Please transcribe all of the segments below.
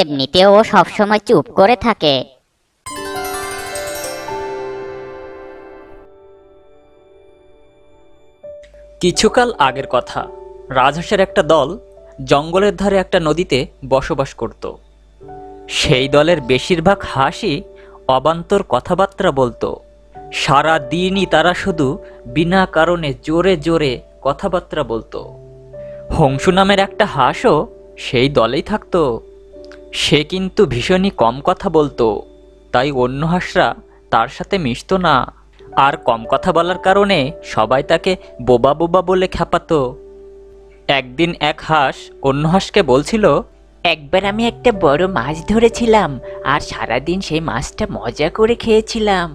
এমনিতেও ও সবসময় চুপ করে থাকে। কিছুকাল আগের কথা, রাজহাঁসের একটা দল জঙ্গলের ধারে একটা নদীতে বসবাস করত। সেই দলের বেশিরভাগ হাঁসই অবান্তর কথাবার্তা বলতো। সারা দিনই তারা শুধু বিনা কারণে জোরে জোরে কথাবার্তা বলতো। হংসু নামের একটা হাঁসও সেই দলেই থাকতো। সে কিন্তু ভীষণই কম কথা বলতো তাই অন্য হাঁসরা তার সাথে মিশতো না। আর কম কথা বলার কারণে সবাই তাকে বোবা বোবা বলে খ্যাপাতো। একদিন এক হাঁস অন্য হাঁসকে বলছিল একবার আমি একটা বড় মাছ ধরেছিলাম আর সারাদিন সেই মাছটা মজা করে খেয়েছিলাম।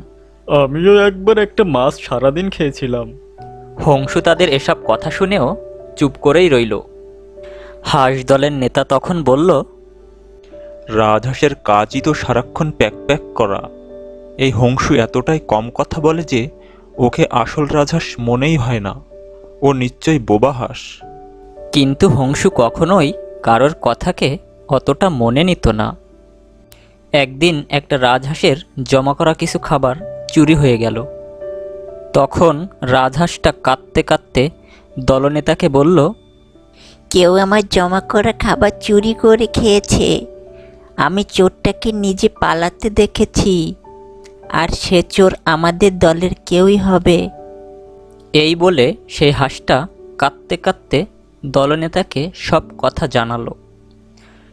আমিও একবার একটা মাছ সারাদিন খেয়েছিলাম। হংসু তাদের এসব কথা শুনেও চুপ করেই রইল। হাঁস দলের নেতা তখন বলল রাজহাঁসের কাজই তো সারাক্ষণ প্যাক প্যাক করা। এই হংসু এতটাই কম কথা বলে যে ওকে আসল রাজহাঁস মনেই হয় না। ও নিশ্চয়ই বোবা হাঁস। কিন্তু হংসু কখনোই কারোর কথাকে অতটা মনে নিত না। একদিন একটা রাজহাঁসের জমা করা কিছু খাবার চুরি হয়ে গেল। তখন রাজহাঁসটা কাঁদতে কাঁদতে দলনেতাকে বলল কেউ আমার জমা করা খাবার চুরি করে খেয়েছে। আমি চোরটাকে নিজে পালাতে দেখেছি, আর সে চোর আমাদের দলের কেউই হবে। এই বলে সেই হাঁসটা কাঁদতে কাঁদতে দলনেতাকে সব কথা জানালো।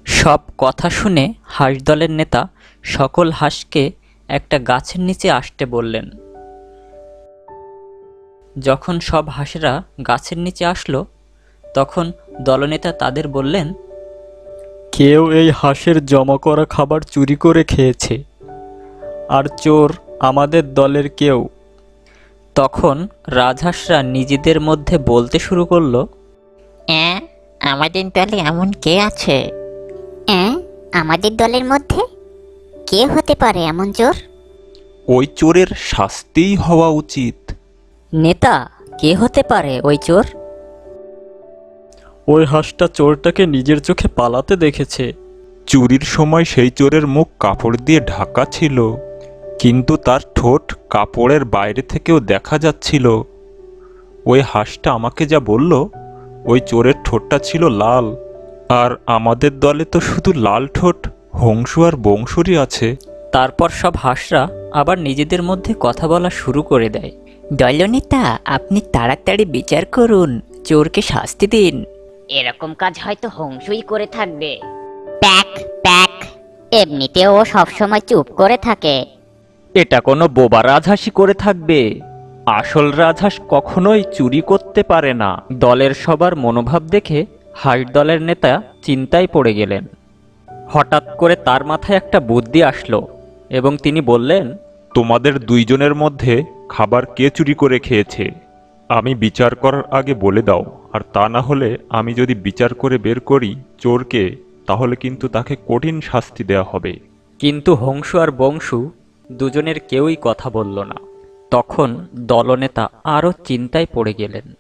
সব কথা শুনে হাঁস দলের নেতা সকল হাঁসকে একটা গাছের নিচে আসতে বললেন। যখন সব হাঁসেরা গাছের নিচে আসলো, তখন দলনেতা তাদের বললেন কেউ এই হাঁসের জমা করা খাবার চুরি করে খেয়েছে। আর চোর আমাদের দলের কেউ। তখন রাজহাঁসরা নিজেদের মধ্যে বলতে শুরু করল অ্যাঁ আমাদের দলে এমন কে আছে? অ্যাঁ আমাদের দলের মধ্যে কে হতে পারে এমন চোর? ওই চোরের শাস্তিই হওয়া উচিত। নেতা কে হতে পারে ওই চোর? ওই হাঁসটা চোরটাকে নিজের চোখে পালাতে দেখেছে। চুরির সময় সেই চোরের মুখ কাপড় দিয়ে ঢাকা ছিল কিন্তু তার ঠোঁট কাপড়ের বাইরে থেকেও দেখা যাচ্ছিল। ওই হাঁসটা আমাকে যা বলল ওই চোরের ঠোঁটটা ছিল লাল আর আমাদের দলে তো শুধু লাল ঠোঁট হংসু আর বংশুরই আছে। তারপর সব হাঁসরা আবার নিজেদের মধ্যে কথা বলা শুরু করে দেয়। দলনেতা আপনি তাড়াতাড়ি বিচার করুন চোরকে শাস্তি দিন। এরকম কাজ হয়তো হংসুই করে থাকবে। প্যাক প্যাক। এমনিতেও ও সবসময় চুপ করে থাকে। এটা কোনো বোবা রাজহাঁসই করে থাকবে। আসল রাজহাঁস কখনোই চুরি করতে পারে না। দলের সবার মনোভাব দেখে হাঁস দলের নেতা চিন্তায় পড়ে গেলেন। হঠাৎ করে তার মাথায় একটা বুদ্ধি আসলো এবং তিনি বললেন তোমাদের দুইজনের মধ্যে খাবার কে চুরি করে খেয়েছে? আমি বিচার করার আগে বলে দাও আর তা না হলে আমি যদি বিচার করে বের করি চোরকে তাহলে কিন্তু তাকে কঠিন শাস্তি দেওয়া হবে। কিন্তু হংসু আর বংশু দুজনের কেউই কথা বলল না। তখন দলনেতা আরও চিন্তায় পড়ে গেলেন।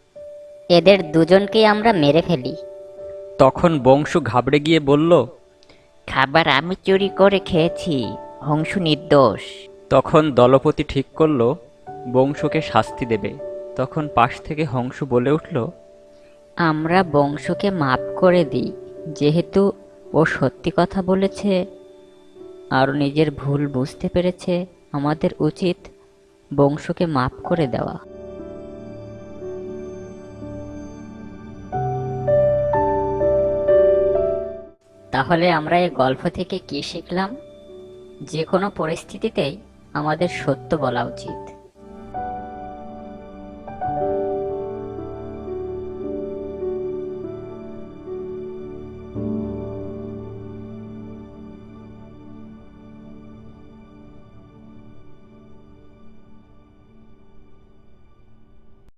এদের দুজনকেই আমরা মেরে ফেলি। তখন বংশু ঘাবড়ে গিয়ে বলল খাবার আমি চুরি করে খেয়েছি হংসু নির্দোষ। তখন দলপতি ঠিক করল বংশুকে শাস্তি দেবে। তখন পাশ থেকে হংস বলে উঠল, আমরা বংশকে মাপ করে দিই, যেহেতু ও সত্যি কথা বলেছে। আর নিজের ভুল বুঝতে পেরেছে, আমাদের উচিত বংশকে মাপ করে দেওয়া। তাহলে আমরা এই গল্প থেকে কি শিখলাম? যে কোনো পরিস্থিতিতেই আমাদের সত্য বলা উচিত।